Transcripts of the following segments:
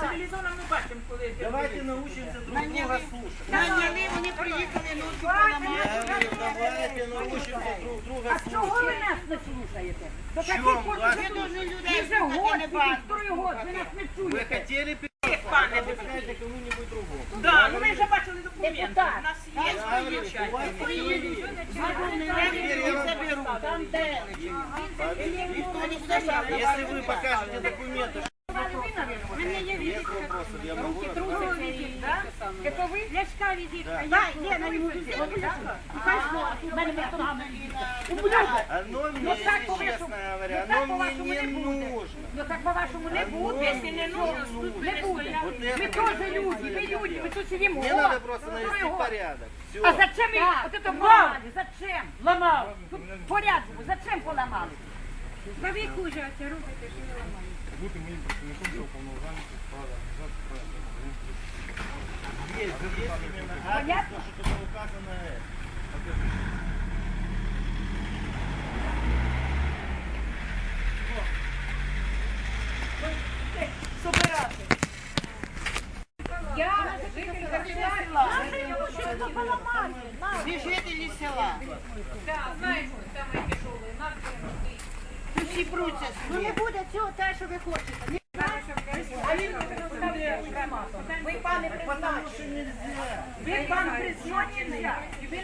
телевізором ми бачимо, коли Давайте научимся друг друга слушать. Наняли, вони приїхали, ночі Я поламали. говорю, давайте научимся друг друга Чого слушать. ви нас не слухаєте? До Чому? таких Вас- хочете Ви дуже людей Ми вже слухати год, не тільки бачите. второй год, ви нас не Вы чуєте. хотели пане передать кому-нибудь другому. Да, ну ми вже бачили документи. Депутат. У нас є Я говорю, свої у вас частини. свои. Теперь я вам заберу. Там де? Ніхто не буде жалувати. Если вы покажете документы, Вопросов, я могу Це ви? Ляшка візитка. Так, є на ньому візитка. У мене методами. Оно мне, если честно говоря, оно мне не нужно. Ну так по-вашому не буде. Якщо не нужно, Не буде. Ми теж люди, ми люди, ми тут сидимо. Мне надо просто навести порядок. А зачем ми вот это поламали? Зачем? Ламав. Тут порядку. Зачем поламали? Та ви хуже це робите, що ви ламаєте. бути моїм представником цього організації. Я жителька села. Що ви поламали? Ви жителі села. Всі Ну не буде цього те, що ви хочете. Ви пане призначений. Ви пан призначений. Ви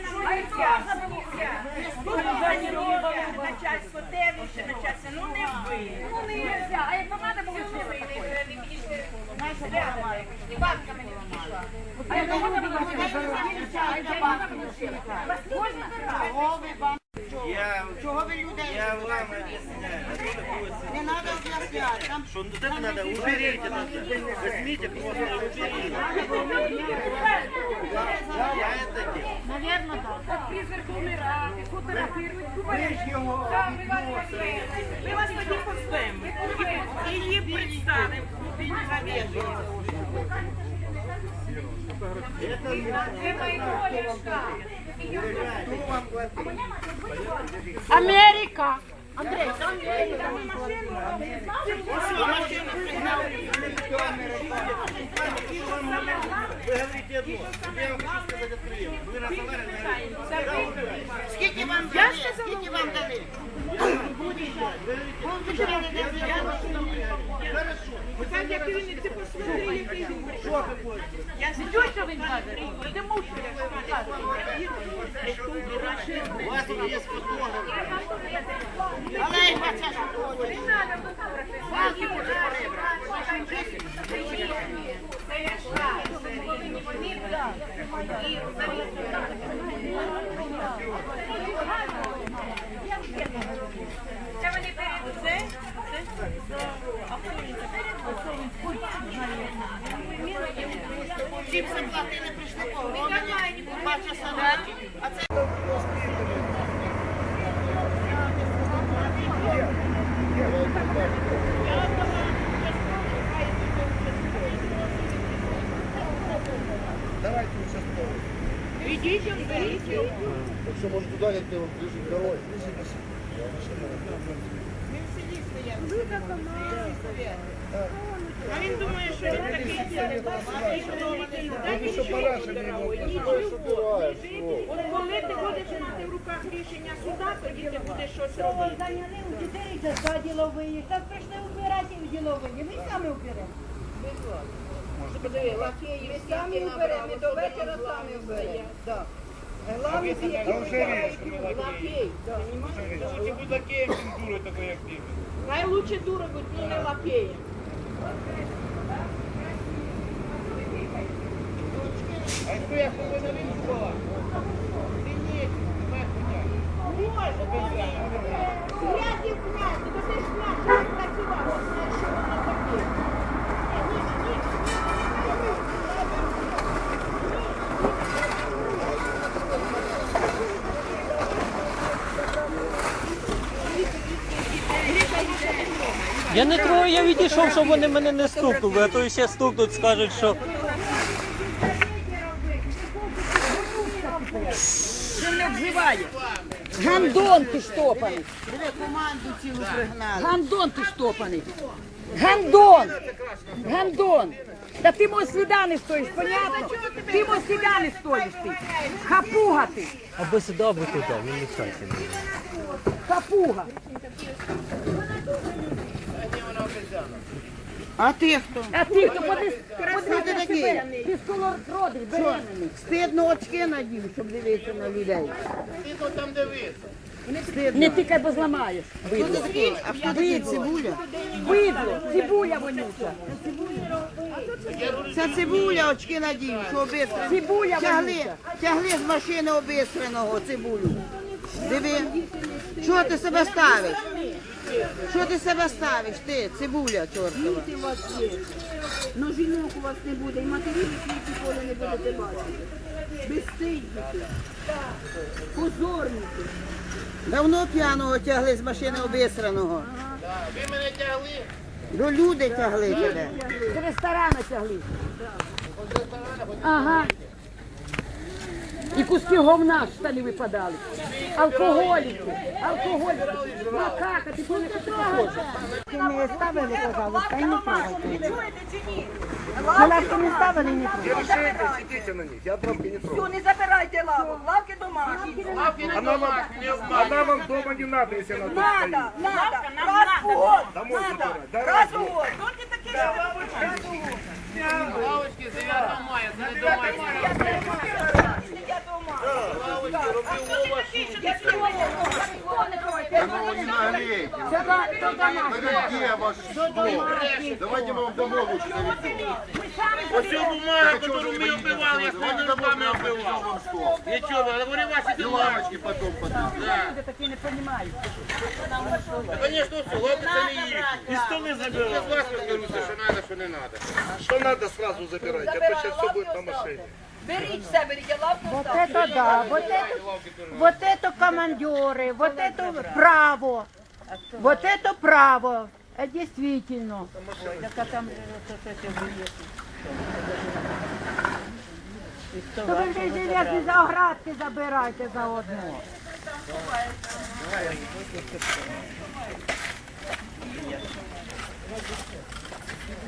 нам начальство те, вище начальство, ну не ви. Ну не нельзя. А як вам треба було жити Бабка мені пішла. А як вам треба було жити? А як жити? Можна? Чого ви ви людей? я вам объясняю. а то такое Не треба об'ясняти. Там Что ну, это надо, уберите это. Возьмите просто и уберите. Я это делаю. Навірно, так. Приз Верховної Ради, фотографірують, купають. Ми вас тоді пустимо. І її представимо. Він завідує. Америка. Вы говорите одно. Я вам хочу сказать откровенно. Вы разговаривали, говорите, скільки вам дали? Скільки вам дали? Ви. Я. У вас есть фотограф. Але й бача, що хочеш. Це вони перейдуть. Це? Всім заплатили, прийшли погромили. Два часа ночі. А це Давайте участковий. Якщо може туди, як ти вам ближче к дорозі. А він думає, що він такий Тому що параша не збираєш? От коли ти будеш мати в руках рішення суда, тоді ти будеш щось робити. Зайняли у дітей за два ділових. Так прийшли убирати в ділових. Ми самі уберемо. Лакеї самі вберемо, і до вечора самі вберемо. Главні ті, які рішено, лакей. Лучше будь лакеєм, чим дурою такою, як ти. Хай лучше дура будь, ну не лакеєм. Була? Ти князі, то ти ж князь працював, що воно таке. Я не трою, я відійшов, щоб вони мене не стукнули, а то ще стукнуть, скажуть, що Він не вживає. Гандон ти штопаний. команду цілу пригнали. Гандон ти штопаний. Гандон! Гандон! Та ти мой сліда не стоїш, понятно? Ти мой сліда не стоїш ти. Хапуга ти, Аби сюди, аби туди, не мішайте. мені. хапуга. А ти хто? А ти, хто подивись, подивись на себе. Ти скоро родиш, беременний. Стидно очки надів, щоб дивитися на людей. Ти там дивися. Не тикай, бо зламаєш. Хто? А хто такий цибуля? Бидло, цибуля вонюча. Це цибуля очки надів, що обистрено. Цибуля Тягли, вонюча. тягли з машини обистреного цибулю. Диви, що ти себе ставиш? Що ти себе ставиш, ти, цибуля чортова? Ну жінок у вас не буде, і матерів у світі поле не будете бачити. Безстидники. Позорники. Давно п'яного тягли з машини обистреного. Ви мене тягли. До люди тягли тебе. З ресторану тягли. Ага. І куски говна в штани випадали. Алкоголіки, алкоголіки. Макака, ти коли ти хочеш. Не ставили, пожалуйста, і не трогайте. Лавки не ставили, не трогайте. Сидите на них, я трубки не трогаю. Ну не забирайте лаву, лавки домашні. Лавки не домашні. Она вам дома не надо, если она тут Надо, надо, раз в год, Домой надо, забирать. Да раз в год. Тільки таке Лавочки з 9 мая, це не домашні. Це да- це до нас. Где ваш дом? Давайте мы вам домой лучше заведем. Ось цю бумагу, яку ми вбивали, я Давайте своїми домой, руками я привезу вбивав. вам стол. Нічого, але вони ваші И дела. лавочки потом подвезем. Люди такі не розуміють. Звісно, все, лавки це не їх. І столи забирали. Я з вас розберуся, що треба, що не треба. Что надо, сразу забирайте, а то сейчас все будет на машине. Беріть все, беріть, лавку Вот это да, вот это, вот это командиры, вот это право, вот это право, это действительно. То ви вже железні за оградки забирайте заодно.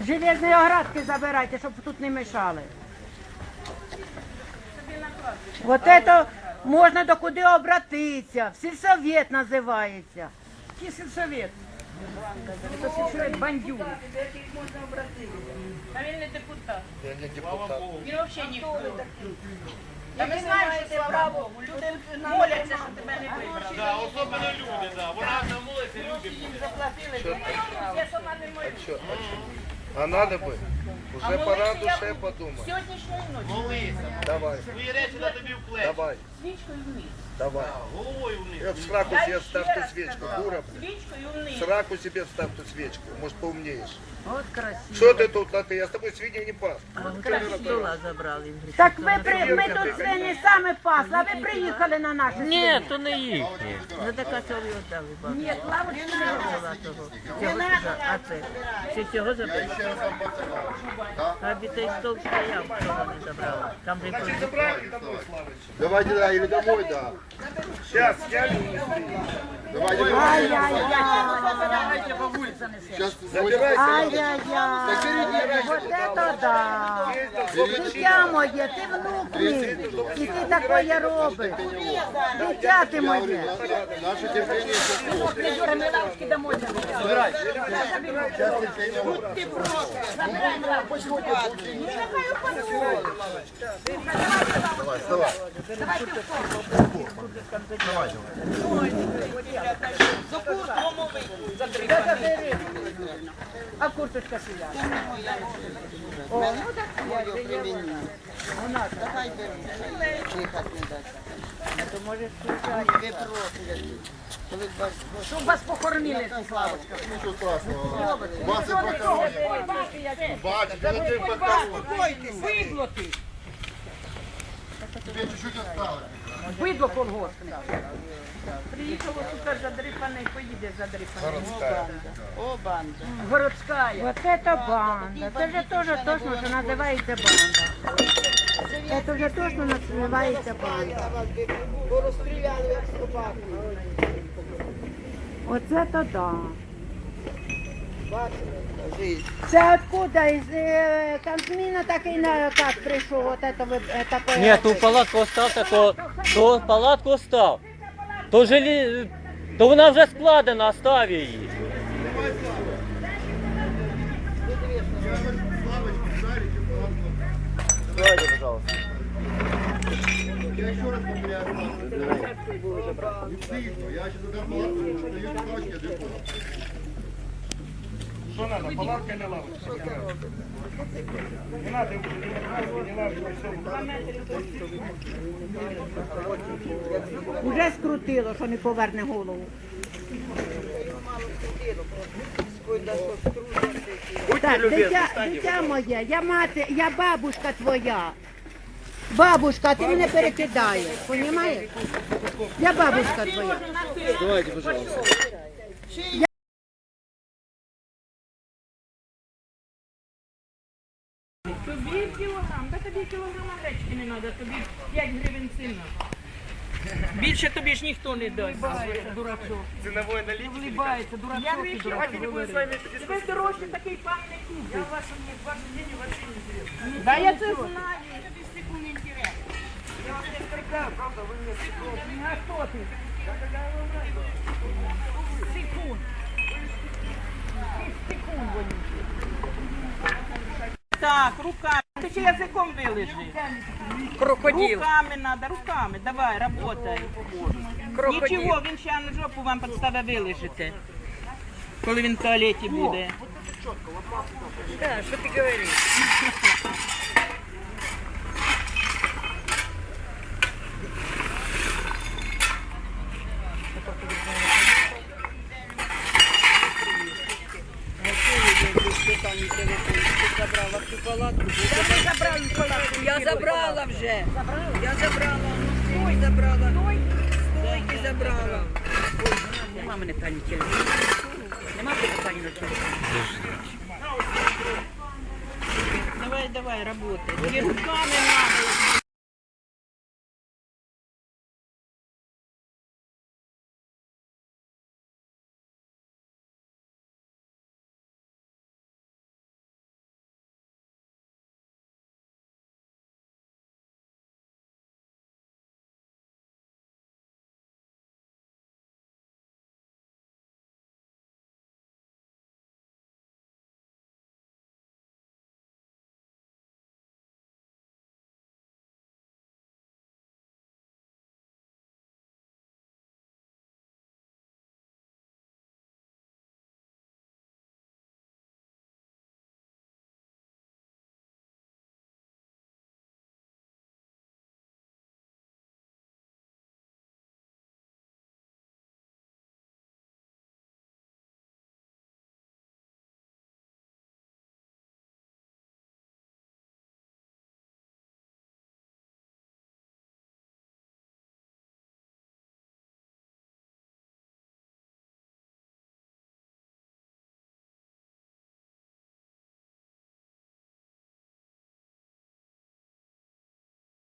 Железні оградки забирайте, щоб тут не мешали. Вот это можна до куди обратитися. Сільсовет називається. Який сільсовет? Це сільсовет бандюк. Я не депутат. Та ми знаємо, що це право. Люди моляться, що тебе не вибрали. Да, особливо люди, да. Вона одна молиться, люди Я сама не молюсь. А что, а надо бы? Уже пора душе подумать. Сьогоднішньої ночі. молися. Давай, Твої речі на тобі в плечі. давай, Свічкою вниз. давай. Головою вниз. Я в сраку Я себе ще вставь раз ту свечку, сказала. дура, блин. Свічкою вниз. В сраку себе вставь ту свечку, может поумнеешь. От красиво. Что ты тут, а ты? Я с тобой свиньи не пас. Так ви при ми тут свині саме пасли, а ви приїхали на наші Ні, то не їхні. Ні, лавочки не було. А це? Чи цього забрали? Еще раз вам покажу. А бітей стол стояв, чого не забрали. Там же Значит, забрали домой, Славыч. Давайте, да, или домой, да. Сейчас, я не Давайте, Ай-яй-яй, Сейчас Забирайте. ай-яй-яй. Вот это да. Дитя моє, ти внук мій. І ти таке робиш. Дитя ти моє. Наше терпение сейчас Придуры, мы лавочки домой забираем. Сейчас терпение Давай, вставай. а курточка сюда. Щоб вас похоронили, Славочка. Ничего страшного. Вас и прокормили. Бачишь, это ты прокормил. Бидло ти. Тебе чуть-чуть осталось Бидло колгоспне. Приїхало супер задрипане і поїде задрипане. Городская. Городська. Вот это банда. Это же тоже точно, что называется банда. Это уже точно называется банда. Порозстріляли, як собаку. Вот это да. Це откуда? Із е, Кабміна такий наказ прийшов, от это ви е, такое. Ні, ту палатку оставте, то, то палатку остав. То, желі... то вона вже складена, остав її. Давайте, пожалуйста. Я еще раз повторяю. Не стыдно. Я сейчас туда палатку, даю палатки, я даю палатку. Що надо? Палатка не лавочка. Не надо, не лавочка, все. Уже скрутило, що не поверне голову. Так, дитя, дитя моє, я мати, я бабушка твоя. Бабушка, ти мене перекидаєш, розумієш? Я бабушка твоя. Давайте, пожалуйста. Тобі кілограм, та тобі кілограма гречки не треба, тобі 5 гривень сильно. Більше тобі ж ніхто не дасть, дурачок. Цінової аналітики. Улибається, дурачок. Я гречки, давайте не буду з вами Тебе дорожче такий пан не купить. Я ваше мнение вообще не интересно. Да я це знаю. Тобі стеку не інтересно. Я вас не стрикаю, правда, ви мені стеку. А хто ти? Секунд. Секунд, вонючий. Так, руками. Ти ще язиком вилежи. Крокодил. Руками надо, руками. Давай, работай. Нічого, він ще на жопу вам підстави вилежите. Коли він в туалеті буде. Да, що ти говориш? Я забрала вже. Я забрала. Стой, забрала. Стойки забрала. Ой, нема мене пані телефону. Нема мене пані на телефоні. Давай, давай, работай. Дві руками надо,